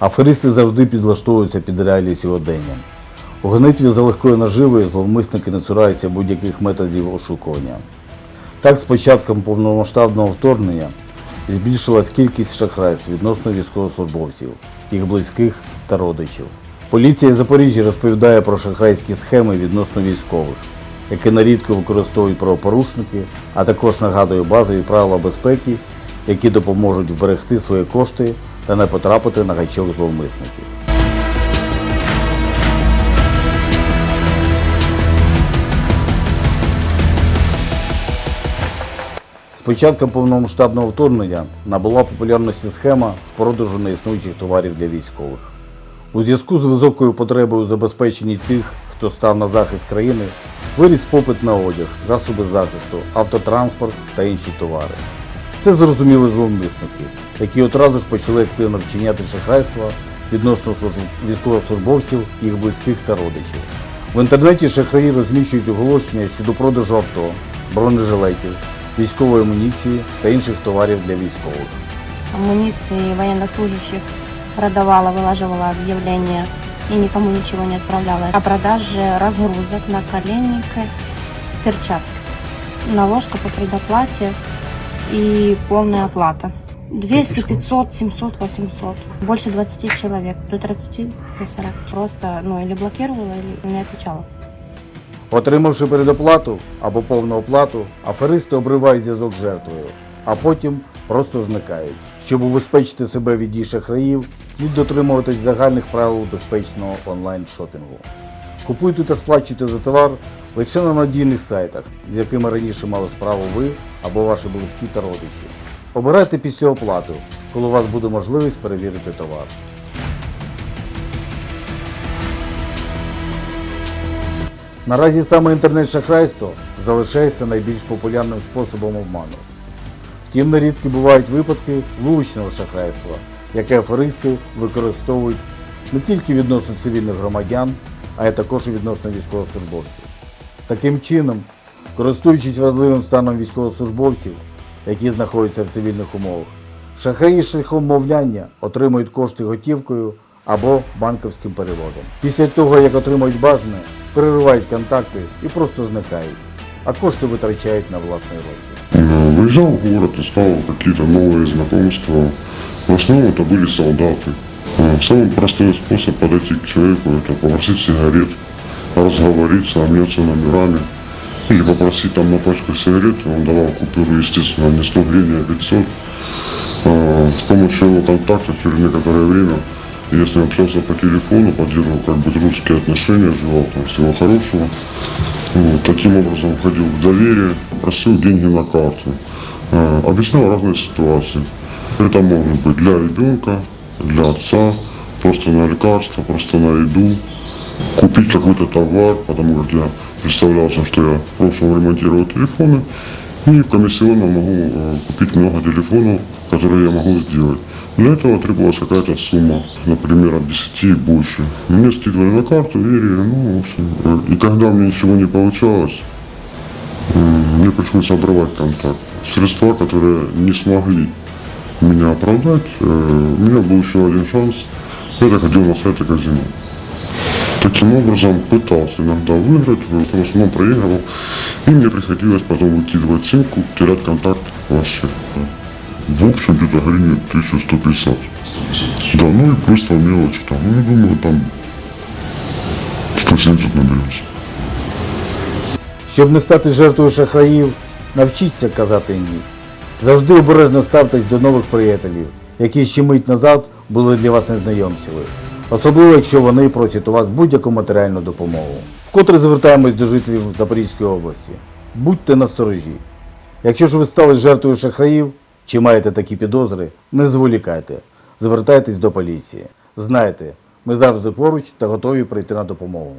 Аферисти завжди підлаштовуються під реалії сьогодення. У гонитві за легкою наживою зловмисники не цураються будь-яких методів ошукування. Так, з початком повномасштабного вторгнення збільшилась кількість шахрайств відносно військовослужбовців, їх близьких та родичів. Поліція Запоріжжя розповідає про шахрайські схеми відносно військових, які нарідко використовують правопорушники, а також нагадує базові правила безпеки, які допоможуть вберегти свої кошти та не потрапити на гачок зловмисників. З початком повномасштабного вторгнення набула популярності схема з продажу неіснуючих товарів для військових. У зв'язку з високою потребою у забезпеченні тих, хто став на захист країни, виріс попит на одяг, засоби захисту, автотранспорт та інші товари. Це зрозуміли зловмисники, які одразу ж почали активно вчиняти шахрайства відносно військовослужбовців, їх близьких та родичів. В інтернеті шахраї розміщують оголошення щодо продажу авто, бронежилетів, військової амуніції та інших товарів для військових. амуниции военнослужащих продавала, вылаживала объявления и никому ничего не отправляла. О продаже разгрузок, наколенники, перчатки. Наложка по предоплате и полная оплата. 200, 500, 700, 800. Больше 20 человек. До 30, до 40. Просто, ну, или блокировала, или не отвечала. Отримавши передоплату або повну оплату, аферисти обривають зв'язок з жертвою, а потім просто зникають. Щоб убезпечити себе від дій шахраїв, слід дотримуватись загальних правил безпечного онлайн-шопінгу. Купуйте та сплачуйте за товар лише на надійних сайтах, з якими раніше мали справу ви або ваші близькі та родичі. Обирайте після оплату, коли у вас буде можливість перевірити товар. Наразі саме інтернет-шахрайство залишається найбільш популярним способом обману. Втім, нерідки бувають випадки вуличного шахрайства, яке аферисти використовують не тільки відносно цивільних громадян, а й також відносно військовослужбовців. Таким чином, користуючись вразливим станом військовослужбовців, які знаходяться в цивільних умовах, шахраї шляхом мовляння отримують кошти готівкою або банківським переводом. Після того, як отримують бажане, переривають контакти і просто зникають, а кошти витрачають на власний розвиток. Э, Выезжал в город, искал какие-то новые знакомства. В основном это были солдаты. Э, Самый простой способ подойти к человеку это попросить сигарет, Разговориться, обменяться номерами. Или попросить там на пачку сигарет, он давал купюру, естественно, не 100 гривен, а 500. Э, С помощью его контактов через некоторое время, если общался по телефону, поддерживал как бы дружеские отношения, желал там всего хорошего. Вот, таким образом входил в доверие, просил деньги на карту, э, объяснял разные ситуации. Это может быть для ребенка, для отца, просто на лекарства, просто на еду, купить какой-то товар, потому как я представлялся, что я в прошлом телефоны, и в комиссионном могу э, купить много телефонов, которые я могу сделать. Для этого требовалась какая-то сумма, например, от 10 и больше. Мне скидывали на карту, верили, ну, в общем. э, И когда мне ничего не получалось, мне пришлось обрывать контакт. Средства, которые не смогли меня оправдать, э, у меня был еще один шанс. Я заходил на сайты казино. Таким образом пытался иногда выиграть, в основном проигрывал. И мне приходилось потом выкидывать симку, терять контакт вообще. В общем, где-то гривен 1150. Да, ну и плюс там мелочи там, ну, я думаю, там 170 наберемся. Щоб не стати жертвою шахраїв, навчіться казати ні. Завжди обережно ставтесь до нових приятелів, які ще мить назад були для вас незнайомцями. Особливо, якщо вони просять у вас будь-яку матеріальну допомогу. Вкотре звертаємось до жителів Запорізької області. Будьте насторожі. Якщо ж ви стали жертвою шахраїв чи маєте такі підозри, не зволікайте. Звертайтесь до поліції. Знайте, ми завжди поруч та готові прийти на допомогу.